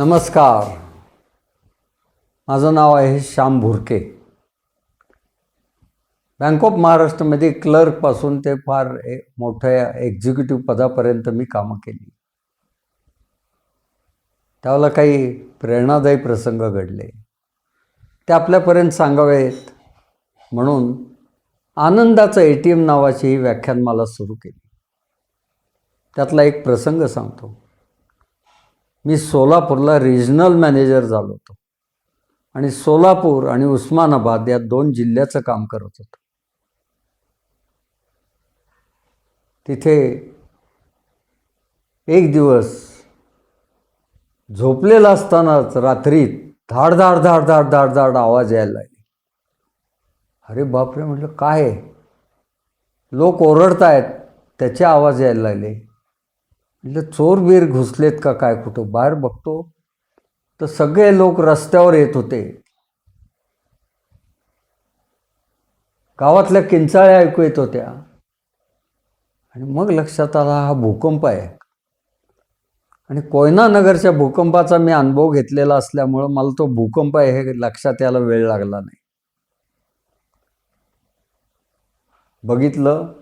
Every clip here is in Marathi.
नमस्कार. माझं नाव आहे श्याम भुरके. बँक ऑफ महाराष्ट्रमध्ये क्लर्कपासून ते फार ए मोठ्या एक्झिक्युटिव्ह पदापर्यंत मी कामं केली. त्यावेळेला काही प्रेरणादायी प्रसंग घडले. ते आपल्यापर्यंत सांगावेत म्हणून आनंदाचं ए टी एम नावाची ही व्याख्यान मला सुरू केली. त्यातला एक प्रसंग सांगतो. मी सोलापूरला रिजनल मॅनेजर झालो होतो. आणि सोलापूर आणि उस्मानाबाद या दोन जिल्ह्याचं काम करत होतो. तिथे एक दिवस झोपलेला असतानाच रात्री धाड धाड धाड धाड धाड धाड आवाज यायला लागले. अरे बापरे म्हटलं काय लोक ओरडतायत त्याचे आवाज यायला लागले. म्हटलं चोर बीर घुसलेत का काय कुठं? बाहेर बघतो. तर सगळे लोक रस्त्यावर येत होते. गावातल्या किंचाळ्या ऐकू येत होत्या. आणि मग लक्षात आला हा भूकंप आहे. आणि कोयना नगरच्या भूकंपाचा मी अनुभव घेतलेला असल्यामुळं मला तो भूकंप आहे हे लक्षात यायला वेळ लागला नाही. बघितलं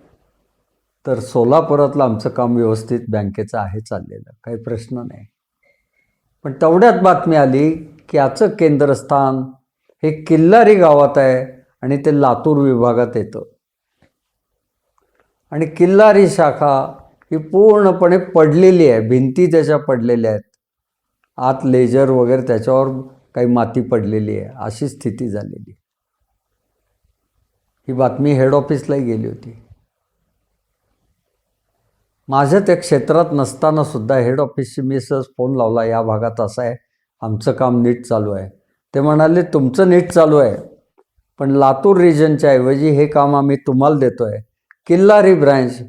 तर सोलापुरातलं आमचं काम व्यवस्थित बँकेचं आहे चाललेलं काही प्रश्न नाही. पण तेवढ्यात बातमी आली की याचं केंद्रस्थान हे किल्लारी गावात आहे आणि ते लातूर विभागात येतं. आणि किल्लारी शाखा ही पूर्णपणे पडलेली आहे भिंती त्याच्या पडलेल्या आहेत. आत लेजर वगैरे त्याच्यावर काही माती पडलेली आहे अशी स्थिती झालेली ही बातमी हेड ऑफिसलाही गेली होती. माझ्या त्या क्षेत्रात नसताना सुद्धा हेड ऑफिसशी मी सहज फोन लावला या भागात असं आहे आमचं काम नीट चालू आहे. ते म्हणाले तुमचं नीट चालू आहे पण लातूर रिजनच्या ऐवजी हे काम आम्ही तुम्हाला देतो आहे किल्लारी ब्रँच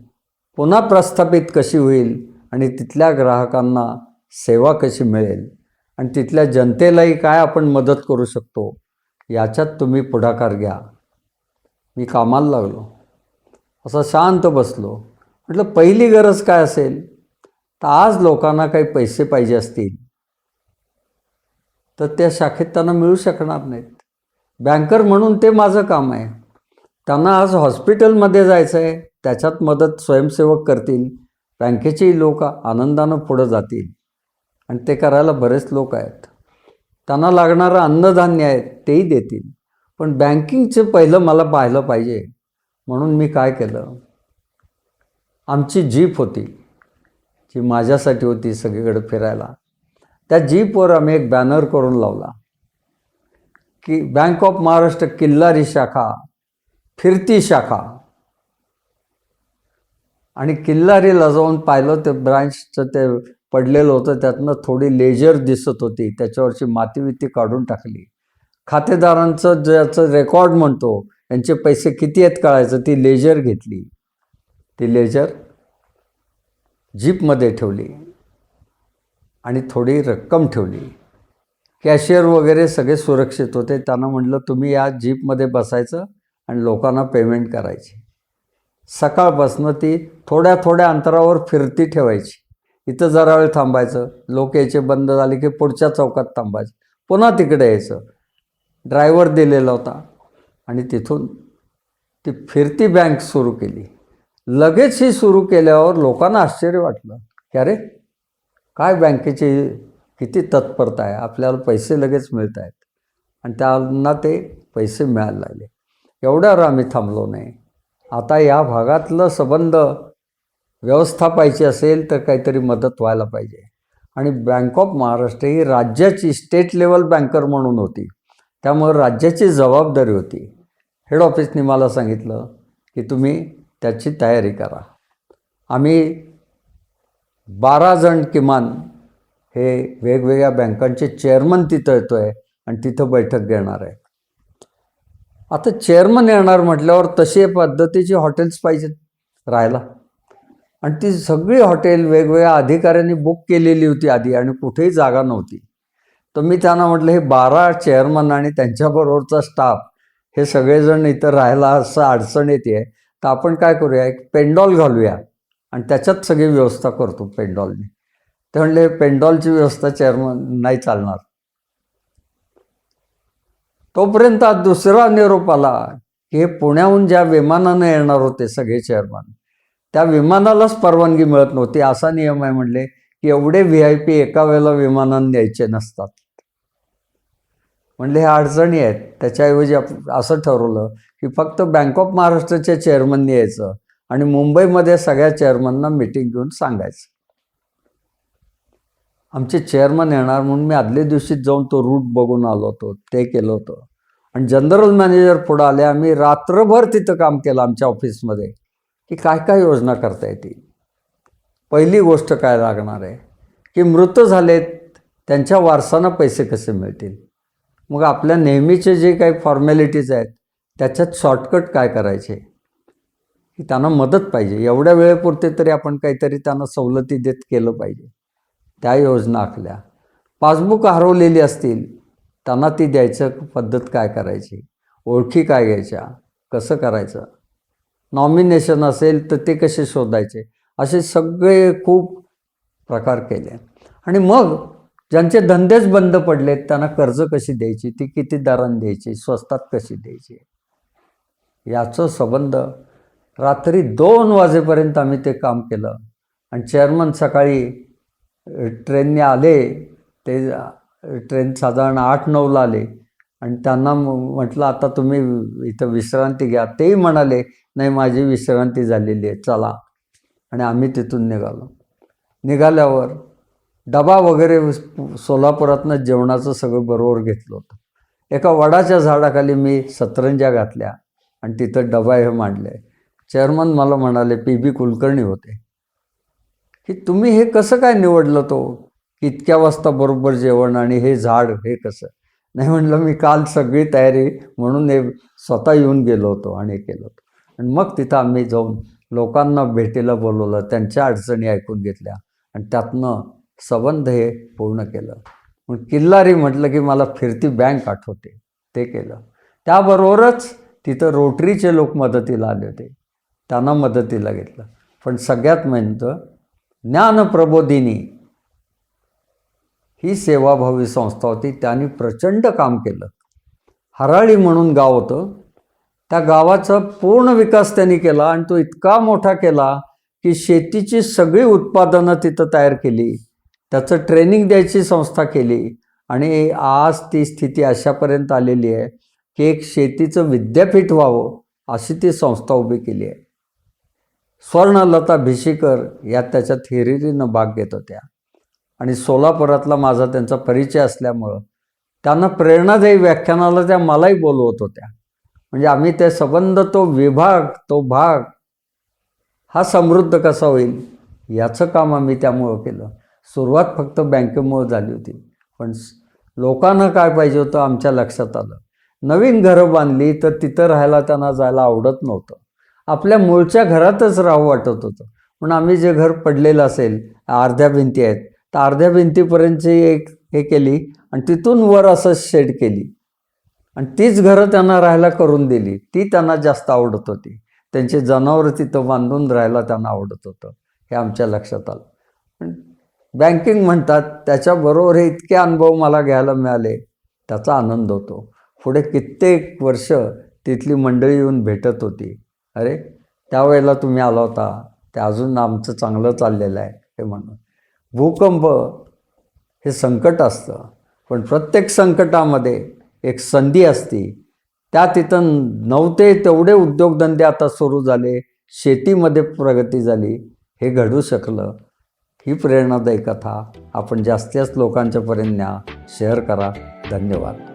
पुन्हा प्रस्थापित कशी होईल आणि तिथल्या ग्राहकांना सेवा कशी मिळेल? आणि तिथल्या जनतेलाही काय आपण मदत करू शकतो? याच्यात तुम्ही पुढाकार घ्या. मी कामाला लागलो. असं शांत बसलो. म्हटलं पहिली गरज काय असेल? तर आज लोकांना काही पैसे पाहिजे असतील तर त्या शाखेत त्यांना मिळू शकणार नाहीत. बँकर म्हणून ते माझं काम आहे. त्यांना आज हॉस्पिटलमध्ये जायचं आहे त्याच्यात मदत स्वयंसेवक करतील बँकेचेही लोक आनंदानं पुढं जातील आणि ते करायला बरेच लोक आहेत. त्यांना लागणारं अन्नधान्य आहे तेही देतील. पण बँकिंगचं पहिलं मला पाहिलं पाहिजे म्हणून मी काय केलं? आमची जीप होती जी माझ्यासाठी होती सगळीकडे फिरायला. त्या जीपवर आम्ही एक बॅनर करून लावला की बँक ऑफ महाराष्ट्र किल्लारी शाखा फिरती शाखा. आणि किल्लारीला जाऊन पाहिलं ते ब्रांचचं ते पडलेलं होतं त्यातनं थोडी लेजर दिसत होती त्याच्यावरची माती विती काढून टाकली. खातेदारांचं ज्याचं रेकॉर्ड म्हणतो यांचे पैसे किती आहेत कळायचं ती लेजर घेतली. ती लेजर जीपमध्ये ठेवली आणि थोडी रक्कम ठेवली. कॅशियर वगैरे सगळे सुरक्षित होते. त्यांना म्हटलं तुम्ही या जीपमध्ये बसायचं आणि लोकांना पेमेंट करायची. सकाळपासनं ती थोड्या थोड्या अंतरावर फिरती ठेवायची. इथं जरा वेळ थांबायचं. लोक यायचे बंद झाले की पुढच्या चौकात थांबायचं. पुन्हा तिकडे यायचं. ड्रायव्हर दिलेला होता आणि तिथून ती फिरती बँक सुरू केली. लगेच ही सुरू केल्यावर लोकांना आश्चर्य वाटलं. की अरे काय बँकेची किती तत्परता आहे? आपल्याला पैसे लगेच मिळत आहेत. आणि त्यांना ते पैसे मिळायला लागले. एवढ्यावर आम्ही थांबलो नाही. आता या भागातलं संबंध व्यवस्थापायची असेल तर काहीतरी मदत व्हायला पाहिजे. आणि बँक ऑफ महाराष्ट्र ही राज्याची स्टेट लेवल बँकर म्हणून होती. त्यामुळे राज्याची जबाबदारी होती. हेड ऑफिसने मला सांगितलं की तुम्ही त्याची तयारी करा. आम्ही बारा जण किमान हे वेगवेगळ्या बँकांचे चेअरमन तिथं येतो आहे आणि तिथं बैठक घेणार आहे. आता चेअरमन येणार म्हटल्यावर तशी पद्धतीची हॉटेल्स पाहिजेत राहायला. आणि ती सगळी हॉटेल वेगवेगळ्या अधिकाऱ्यांनी बुक केलेली होती आधी आणि कुठेही जागा नव्हती. तर मी त्यांना म्हटलं हे बारा चेअरमन आणि त्यांच्याबरोबरचा स्टाफ हे सगळेजण इथं राहायला असं अडचण येते तर आपण काय करूया एक पेंडॉल घालूया. आणि त्याच्यात सगळी व्यवस्था करतो पेंडॉलने. ते म्हणले पेंडॉलची व्यवस्था चेअरमन नाही चालणार. तोपर्यंत दुसरा निरोप आला की हे पुण्याहून ज्या विमानानं येणार होते सगळे चेअरमन त्या विमानालाच परवानगी मिळत नव्हती. असा नियम आहे म्हणले की एवढे व्ही आय पी एका वेळेला विमानानं न्यायचे नसतात. म्हणले ह्या अडचणी आहेत. त्याच्याऐवजी आप असं ठरवलं की फक्त बँक ऑफ महाराष्ट्राच्या चेअरमननी यायचं आणि मुंबईमध्ये सगळ्या चेअरमनना मिटिंग घेऊन सांगायचं. आमचे चेअरमन येणार म्हणून मी आदल्या दिवशीच जाऊन तो रूट बघून आलो होतो ते केलं होतं. आणि जनरल मॅनेजर पुढं आले आम्ही रात्रभर तिथं काम केलं आमच्या ऑफिसमध्ये की काय काय योजना करता येतील पहिली गोष्ट काय लागणार आहे की मृत झालेत त्यांच्या वारसांना पैसे कसे मिळतील? मग आपल्या नेहमीचे जे काही फॉर्मॅलिटीज आहेत त्याच्यात शॉर्टकट काय करायचे? की त्यांना मदत पाहिजे. एवढ्या वेळेपुरते तरी आपण काहीतरी त्यांना सवलती देत केलं पाहिजे. त्या योजना आखल्या. पासबुक हरवलेली असतील त्यांना ती द्यायचं पद्धत काय करायची? ओळखी काय घ्यायच्या? कसं करायचं? नॉमिनेशन असेल तर ते कसे शोधायचे? असे सगळे खूप प्रकार केले. आणि मग ज्यांचे धंदेच बंद पडलेत त्यांना कर्ज कशी द्यायची? ती किती दराने द्यायची? स्वस्तात कशी द्यायची? याचं संबंध. रात्री दोन वाजेपर्यंत आम्ही ते काम केलं. आणि चेअरमन सकाळी ट्रेनने आले. ते ट्रेन साधारण आठ नऊला आले. आणि त्यांना म्हटलं आता तुम्ही इथं विश्रांती घ्या. तेही म्हणाले नाही माझी विश्रांती झालेली आहे. चला. आणि आम्ही तिथून निघालो. निघाल्यावर डबा वगैरे सोलापुरातनं जेवणाचं सगळं बरोबर घेतलं होतं. एका वडाच्या झाडाखाली मी सतरंजा घातल्या. आणि तिथं डबा हे मांडले. चेअरमन मला म्हणाले पी बी कुलकर्णी होते. की तुम्ही हे कसं काय निवडलं तो? इतक्या वाजता बरोबर जेवण आणि हे झाड हे कसं? नाही म्हणलं मी काल सगळी तयारी म्हणून हे स्वतः येऊन गेलो होतो आणि हे केलं होतं. आणि मग तिथं आम्ही जाऊन लोकांना भेटीला बोलवलं त्यांच्या अडचणी ऐकून घेतल्या आणि त्यातनं संबंध हे पूर्ण केलं. पण किल्लारी म्हटलं की मला फिरती बँक आठवते. ते केलं. त्याबरोबरच तिथं रोटरीचे लोक मदतीला आले होते. त्यांना मदतीला घेतलं. पण सगळ्यात म्हणजे ज्ञानप्रबोधिनी ही सेवाभावी संस्था होती. त्यांनी प्रचंड काम केलं. हराळी म्हणून गाव होतं. त्या गावाचा पूर्ण विकास त्यांनी केला आणि तो इतका मोठा केला की शेतीची सगळी उत्पादनं तिथं तयार केली. त्याचं ट्रेनिंग द्यायची संस्था केली. आणि आज ती स्थिती अशापर्यंत आलेली आहे. की एक शेतीचं विद्यापीठ व्हावं अशी ती संस्था उभी केली आहे. स्वर्णलता भिशीकर या त्याच्या थेरीरीनं भाग घेत होत्या. आणि सोलापुरातला माझा त्यांचा परिचय असल्यामुळं त्यांना प्रेरणादायी व्याख्यानाला त्या मलाही बोलवत होत्या. म्हणजे आम्ही ते संबंध तो विभाग तो भाग हा समृद्ध कसा होईल याचं काम आम्ही त्यामुळं केलं. सुरुवात फक्त बँकेमुळं झाली होती. पण लोकांना काय पाहिजे होतं आमच्या लक्षात आलं. नवीन घरं बांधली तर तिथं राहायला त्यांना जायला आवडत नव्हतं. आपल्या मूळच्या घरातच राहू वाटत होतं. म्हणून आम्ही जे घर पडलेलं असेल अर्ध्या भिंती आहेत तर अर्ध्या भिंतीपर्यंतची एक हे केली आणि तिथून वर असं शेड केली. आणि तीच घरं त्यांना राहायला करून दिली. ती त्यांना जास्त आवडत होती. त्यांचे जनावरं तिथं बांधून राहायला त्यांना आवडत होतं. हे आमच्या लक्षात आलं. बँकिंग म्हणतात त्याच्याबरोबर हे इतके अनुभव मला घ्यायला मिळाले त्याचा आनंद होतो. पुढे कित्येक वर्ष तिथली मंडळी येऊन भेटत होती. अरे त्यावेळेला तुम्ही आला होता. ते अजून आमचं चांगलं चाललेलं आहे हे म्हणून. भूकंप हे संकट असतं. पण प्रत्येक संकटामध्ये एक संधी असती. त्या तिथं नव्हते तेवढे उद्योगधंदे आता सुरू झाले. शेतीमध्ये प्रगती झाली. हे घडू शकलं. ही प्रेरणादायी कथा आपण जास्तीत जास्त लोकांच्यापर्यंत न्या शेअर करा. धन्यवाद.